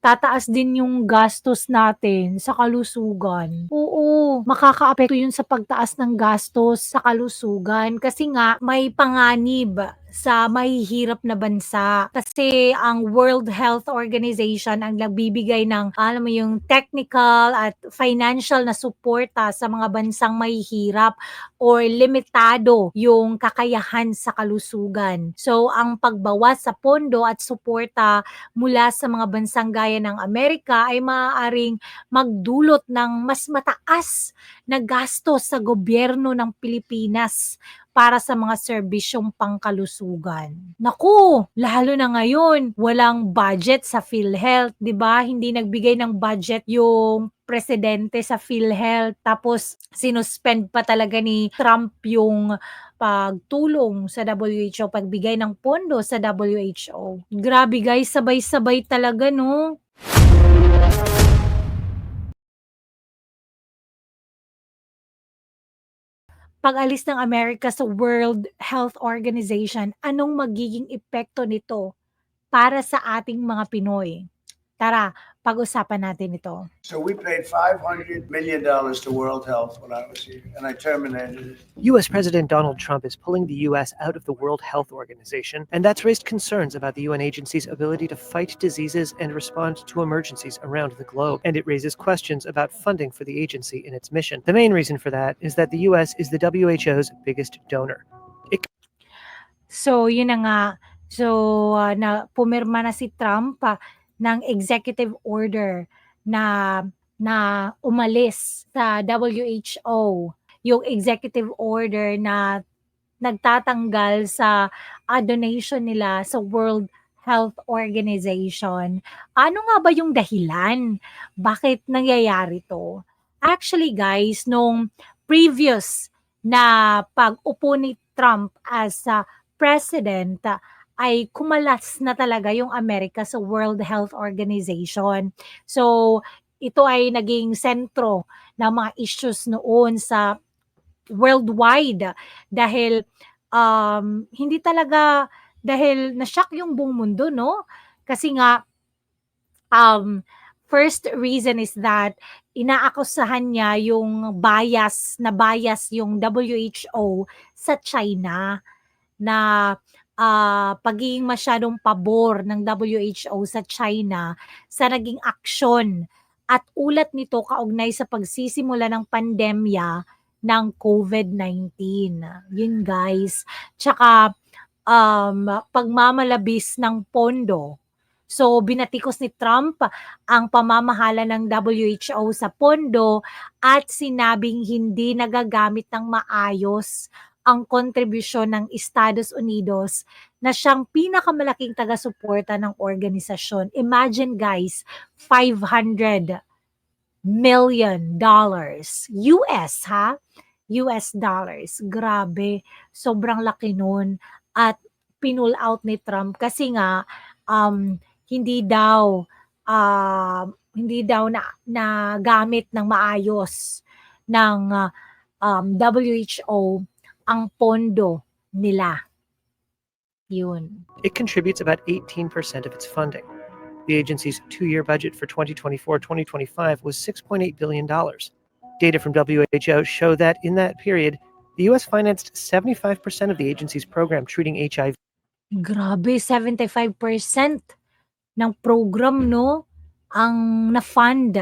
tataas din yung gastos natin sa kalusugan. Oo, makakaapekto yun sa pagtaas ng gastos sa kalusugan kasi nga may panganib sa mahihirap na bansa. Kasi ang World Health Organization ang nagbibigay ng, alam mo yung technical at financial na suporta sa mga bansang mahihirap or limitado yung kakayahan sa kalusugan. So, ang pagbawas sa pondo at suporta mula sa mga bansang gaya ng Amerika ay maaaring magdulot ng mas mataas na gastos sa gobyerno ng Pilipinas para sa mga serbisyong pangkalusugan. Naku, lalo na ngayon, walang budget sa PhilHealth, 'di ba? Hindi nagbigay ng budget yung presidente sa PhilHealth tapos sinuspend pa talaga ni Trump yung pagtulong sa WHO, pagbigay ng pondo sa WHO. Grabe guys, sabay-sabay talaga no. Pag-alis ng Amerika sa World Health Organization, anong magiging epekto nito para sa ating mga Pinoy? Tara, pag-usapan natin ito. So we paid $500 million to World Health when I was here, and I terminated it. US President Donald Trump is pulling the US out of the World Health Organization, and that's raised concerns about the UN agency's ability to fight diseases and respond to emergencies around the globe. And it raises questions about funding for the agency in its mission. The main reason for that is that the US is the WHO's biggest donor. So, yun na nga. So, ah, na pumirma na si Trump ah, ng executive order na na umalis sa WHO. Yung executive order na nagtatanggal sa ah, donation nila sa World Health Organization. Ano nga ba yung dahilan? Bakit nangyayari to? Actually guys, nung previous na pag-upo ni Trump as a president, ah, ay kumalas na talaga yung Amerika sa World Health Organization. So, ito ay naging sentro ng mga issues noon sa worldwide dahil um, hindi talaga dahil na-shock yung buong mundo, no? Kasi nga, um, first reason is that inaakusahan niya yung bias na bias yung WHO sa China na ah, pagiging masyadong pabor ng WHO sa China sa naging aksyon at ulat nito kaugnay sa pagsisimula ng pandemya ng COVID-19. Yun guys. Tsaka um, pagmamalabis ng pondo. So binatikos ni Trump ang pamamahala ng WHO sa pondo at sinabing hindi nagagamit ng maayos ang kontribusyon ng Estados Unidos na siyang pinakamalaking taga-suporta ng organisasyon. Imagine guys, 500 million dollars. US ha? US dollars. Grabe. Sobrang laki nun. At pinull out ni Trump kasi nga um, hindi daw uh, hindi daw na, na gamit ng maayos ng uh, um, WHO ang pondo nila. Yun. It contributes about 18% of its funding. The agency's two year budget for 2024 2025 was $6.8 billion. Data from WHO show that in that period, the U.S. financed 75% of the agency's program treating HIV. Grabe, 75% ng program, no? Ang na-fund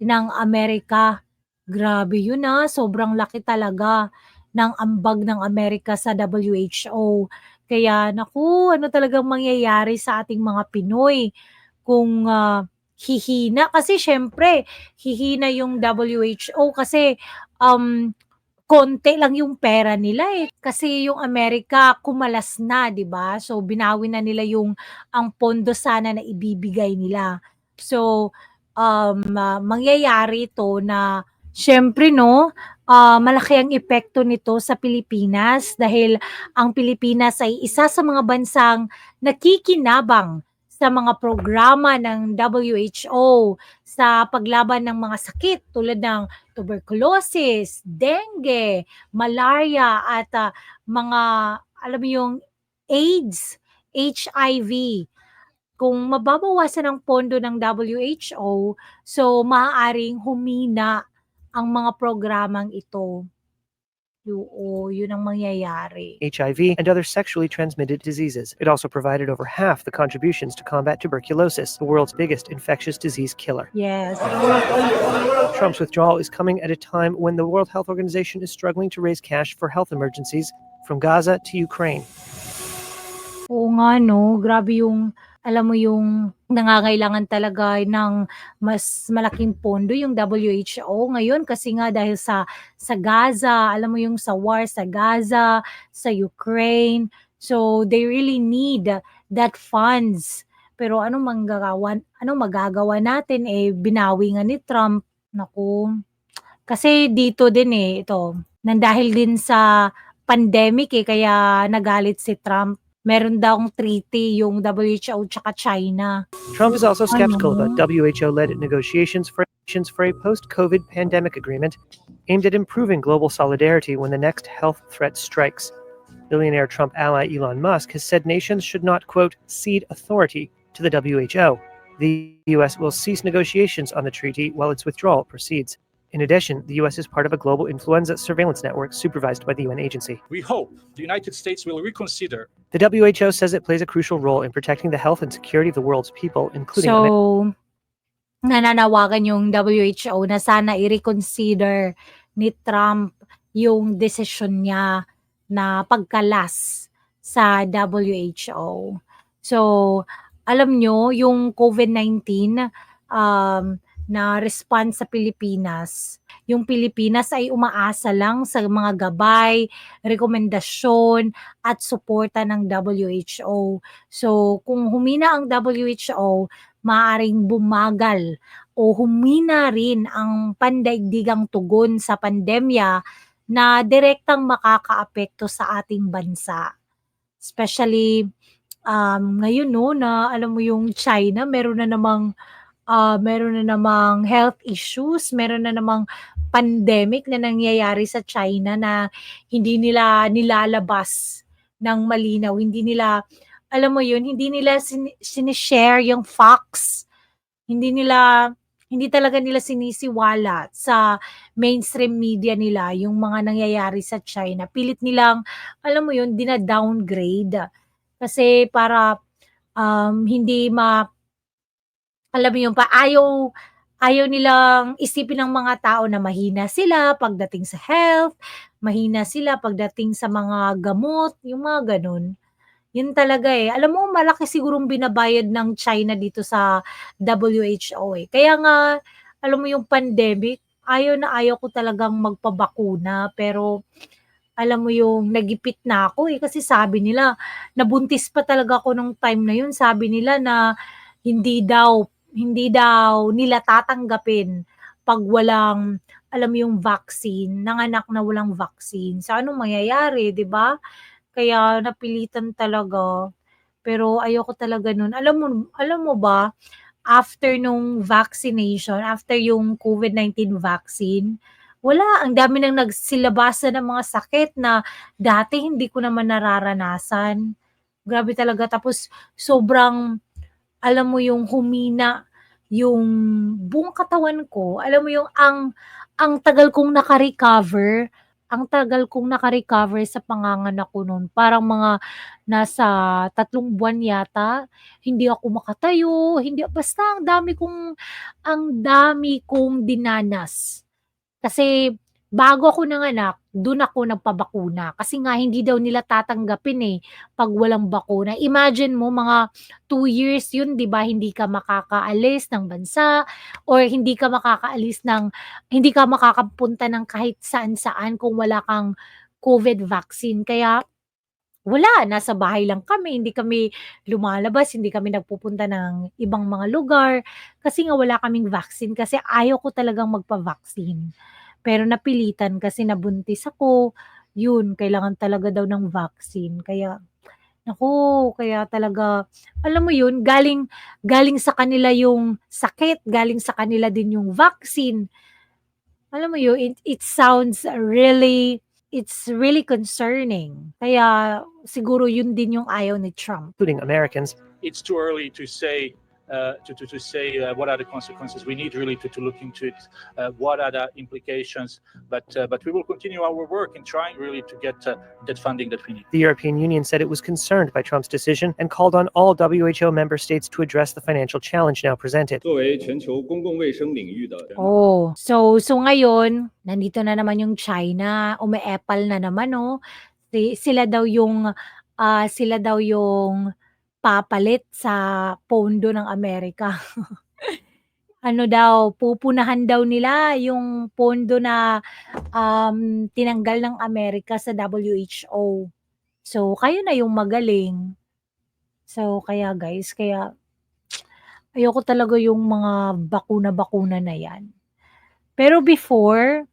ng Amerika. Grabe yun ah, sobrang laki talaga ng ambag ng Amerika sa WHO. Kaya naku, ano talagang mangyayari sa ating mga Pinoy kung uh, hihina? Kasi syempre hihina yung WHO kasi um konti lang yung pera nila eh. Kasi yung Amerika kumalas na 'di ba? So binawi na nila yung ang pondo sana na ibibigay nila. So um uh, mangyayari to na syempre no uh, malaki ang epekto nito sa Pilipinas dahil ang Pilipinas ay isa sa mga bansang nakikinabang sa mga programa ng WHO sa paglaban ng mga sakit tulad ng tuberculosis, dengue, malaria at uh, mga alam mo yung AIDS, HIV. kung mababawasan ang pondo ng WHO, so maaaring humina ang mga programang ito. Oo, yun ang mangyayari. HIV, and other sexually transmitted diseases. It also provided over half the contributions to combat tuberculosis, the world's biggest infectious disease killer. Yes. Trump's withdrawal is coming at a time when the World Health Organization is struggling to raise cash for health emergencies from Gaza to Ukraine. Oo nga 'no, grabe yung alam mo yung nangangailangan talaga ng mas malaking pondo yung WHO ngayon kasi nga dahil sa sa Gaza, alam mo yung sa war sa Gaza, sa Ukraine. So they really need that funds. Pero anong manggagawa anong magagawa natin eh binawi nga ni Trump. Naku. Kasi dito din eh ito, nang dahil din sa pandemic eh kaya nagalit si Trump meron daw treaty yung WHO tsaka China. Trump is also skeptical Ano? about WHO led negotiations for nations for a post COVID pandemic agreement aimed at improving global solidarity when the next health threat strikes. Billionaire Trump ally Elon Musk has said nations should not, quote, cede authority to the WHO. The U.S. will cease negotiations on the treaty while its withdrawal proceeds. In addition, the U.S. is part of a global influenza surveillance network supervised by the UN agency. We hope the United States will reconsider The WHO says it plays a crucial role in protecting the health and security of the world's people, including Amer- So, nananawagan yung WHO na sana i-reconsider ni Trump yung desisyon niya na pagkalas sa WHO. So, alam nyo, yung COVID-19 um, na response sa Pilipinas, yung Pilipinas ay umaasa lang sa mga gabay, rekomendasyon, at suporta ng WHO. So, kung humina ang WHO, maaring bumagal o humina rin ang pandaigdigang tugon sa pandemya na direktang makakaapekto sa ating bansa. Especially um, ngayon no na alam mo yung China meron na namang ah, meron na namang health issues, meron na namang pandemic na nangyayari sa China na hindi nila nilalabas ng malinaw, hindi nila alam mo yun, hindi nila sin- sinishare yung facts. Hindi nila, hindi talaga nila sinisiwala sa mainstream media nila yung mga nangyayari sa China. Pilit nilang, alam mo yun, dina-downgrade. Kasi para um, hindi ma, alam mo yun, pa, ayaw, ayaw nilang isipin ng mga tao na mahina sila pagdating sa health, mahina sila pagdating sa mga gamot, yung mga ganun. Yun talaga eh. Alam mo, malaki sigurong binabayad ng China dito sa WHO eh. Kaya nga, alam mo yung pandemic, ayaw na ayaw ko talagang magpabakuna. Pero, alam mo yung nagipit na ako eh. Kasi sabi nila, nabuntis pa talaga ako nung time na yun. Sabi nila na hindi daw, hindi daw nila tatanggapin pag walang, alam yung vaccine, nanganak na walang vaccine. Sa anong mangyayari, di ba? Kaya napilitan talaga. Pero ayoko talaga nun. Alam mo, alam mo ba, after nung vaccination, after yung COVID-19 vaccine, wala, ang dami nang nagsilabasan ng mga sakit na dati hindi ko naman nararanasan. Grabe talaga. Tapos sobrang, alam mo yung humina yung buong katawan ko. Alam mo yung ang ang tagal kong naka-recover ang tagal kong naka-recover sa panganganak ko nun. Parang mga nasa tatlong buwan yata. Hindi ako makatayo, hindi basta ang dami kong ang dami kong dinanas. Kasi bago ako nanganak, dun ako nagpabakuna. Kasi nga hindi daw nila tatanggapin eh pag walang bakuna. Imagine mo mga two years yun, 'di ba? Hindi ka makakaalis ng bansa or hindi ka makakaalis ng hindi ka makakapunta ng kahit saan-saan kung wala kang COVID vaccine. Kaya wala, nasa bahay lang kami, hindi kami lumalabas, hindi kami nagpupunta ng ibang mga lugar kasi nga wala kaming vaccine kasi ayaw ko talagang magpa-vaccine. Pero napilitan kasi nabuntis ako, yun, kailangan talaga daw ng vaccine. Kaya, naku, kaya talaga, alam mo yun, galing, galing sa kanila yung sakit, galing sa kanila din yung vaccine. Alam mo yun, it, it sounds really, it's really concerning. Kaya siguro yun din yung ayaw ni Trump. including Americans, it's too early to say Uh, to, to, to, say uh, what are the consequences. We need really to, to look into it, uh, what are the implications. But, uh, but we will continue our work in trying really to get uh, that funding that we need. The European Union said it was concerned by Trump's decision and called on all WHO member states to address the financial challenge now presented. Oh, so, so ngayon, nandito na naman yung China, umeepal na naman, oh. no? Sila daw yung, uh, sila daw yung papalit sa pondo ng Amerika. ano daw, pupunahan daw nila yung pondo na um, tinanggal ng Amerika sa WHO. So, kayo na yung magaling. So, kaya guys, kaya ayoko talaga yung mga bakuna-bakuna na yan. Pero before,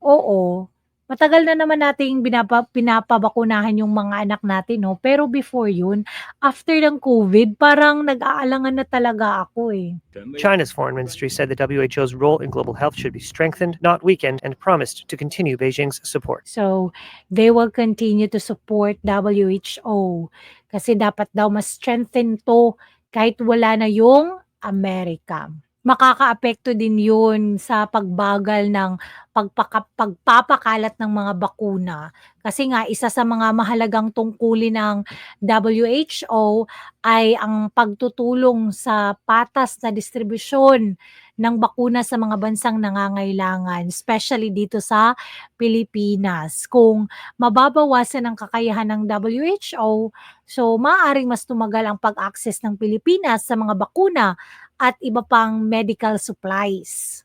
oo, matagal na naman nating binapa, pinapabakunahan yung mga anak natin, no? Pero before yun, after ng COVID, parang nag-aalangan na talaga ako eh. China's foreign ministry said the WHO's role in global health should be strengthened, not weakened, and promised to continue Beijing's support. So, they will continue to support WHO kasi dapat daw mas strengthen to kahit wala na yung Amerika. Makakaapekto din yun sa pagbagal ng pagpaka, pagpapakalat ng mga bakuna. Kasi nga, isa sa mga mahalagang tungkulin ng WHO ay ang pagtutulong sa patas na distribusyon ng bakuna sa mga bansang nangangailangan, especially dito sa Pilipinas. Kung mababawasan ang kakayahan ng WHO, so maaaring mas tumagal ang pag-access ng Pilipinas sa mga bakuna at iba pang medical supplies.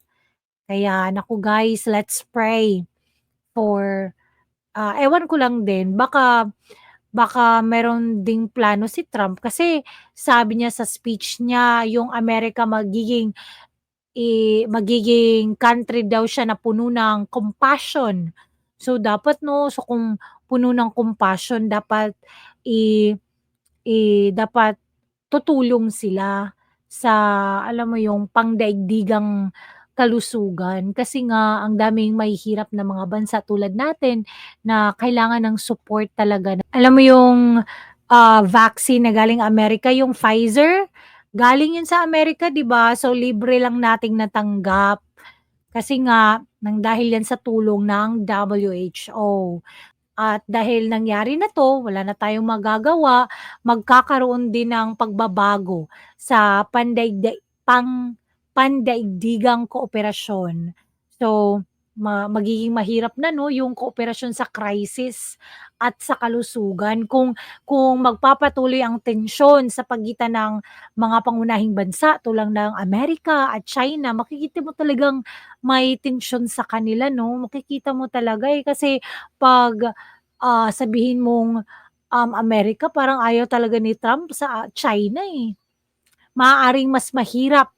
Kaya naku guys, let's pray for ah, ewan ko lang din baka baka meron ding plano si Trump kasi sabi niya sa speech niya yung Amerika magiging i magiging country daw siya na puno ng compassion. So dapat no, so kung puno ng compassion dapat i i dapat tutulong sila sa alam mo yung pangdaigdigang kalusugan kasi nga ang daming mahihirap na mga bansa tulad natin na kailangan ng support talaga. Alam mo yung ah, vaccine na galing Amerika, yung Pfizer, galing yun sa Amerika, 'di ba? So libre lang nating natanggap. Kasi nga nang dahil yan sa tulong ng WHO. At dahil nangyari na 'to, wala na tayong magagawa, magkakaroon din ng pagbabago sa pandaigdig pang pandaigdigang kooperasyon. So, ma magiging mahirap na 'no, yung kooperasyon sa crisis at sa kalusugan. Kung kung magpapatuloy ang tensyon sa pagitan ng mga pangunahing bansa tulad ng Amerika at China, makikita mo talagang may tensyon sa kanila 'no, makikita mo talaga, eh, kasi 'pag, ah, sabihin mong, um, Amerika parang ayaw talaga ni Trump sa China, eh. Maaaring mas mahirap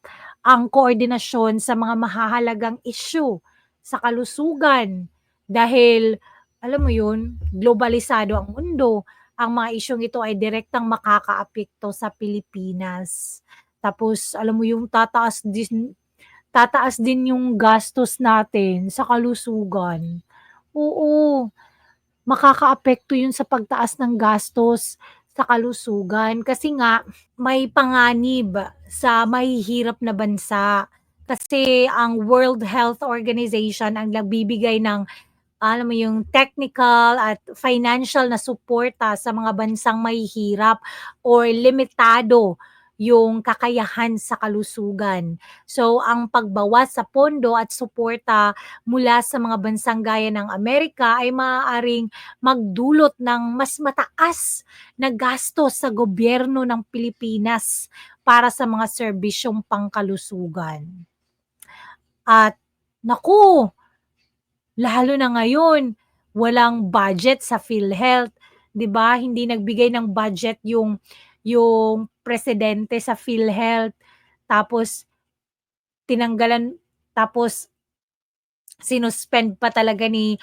ang koordinasyon sa mga mahahalagang issue sa kalusugan dahil alam mo yun, globalisado ang mundo. Ang mga isyung ito ay direktang makakaapekto sa Pilipinas. Tapos alam mo yung tataas din tataas din yung gastos natin sa kalusugan. Oo, makakaapekto yun sa pagtaas ng gastos sa kalusugan kasi nga may panganib sa mahihirap na bansa. Kasi ang World Health Organization ang nagbibigay ng alam mo yung technical at financial na suporta sa mga bansang mahihirap or limitado yung kakayahan sa kalusugan. So, ang pagbawas sa pondo at suporta mula sa mga bansang gaya ng Amerika ay maaaring magdulot ng mas mataas na gastos sa gobyerno ng Pilipinas para sa mga serbisyong pangkalusugan. At naku, lalo na ngayon, walang budget sa PhilHealth, 'di ba? Hindi nagbigay ng budget yung yung presidente sa PhilHealth. Tapos tinanggalan tapos sinuspend pa talaga ni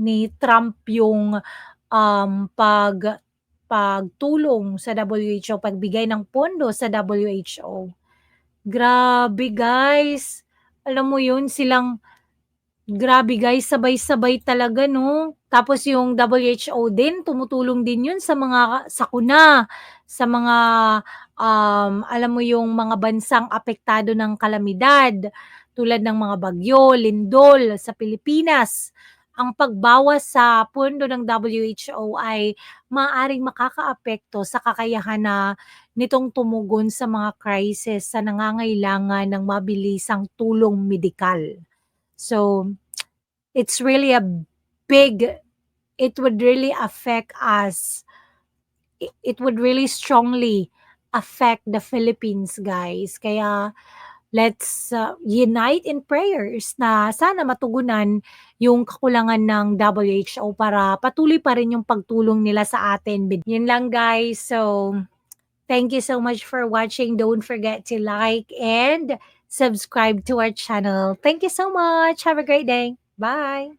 ni Trump yung um, pag pagtulong sa WHO, pagbigay ng pondo sa WHO. Grabe guys. Alam mo yun, silang Grabe guys, sabay-sabay talaga no. Tapos yung WHO din, tumutulong din yun sa mga sakuna, sa mga um, alam mo yung mga bansang apektado ng kalamidad tulad ng mga bagyo, lindol sa Pilipinas. Ang pagbawas sa pondo ng WHO ay maaring makakaapekto sa kakayahan na nitong tumugon sa mga crisis sa nangangailangan ng mabilisang tulong medikal. So, it's really a big, it would really affect us. It would really strongly affect the Philippines, guys. Kaya, let's uh, unite in prayers na sana matugunan yung kakulangan ng WHO para patuloy pa rin yung pagtulong nila sa atin. Yun lang, guys. So, thank you so much for watching. Don't forget to like and subscribe to our channel. Thank you so much. Have a great day. Bye.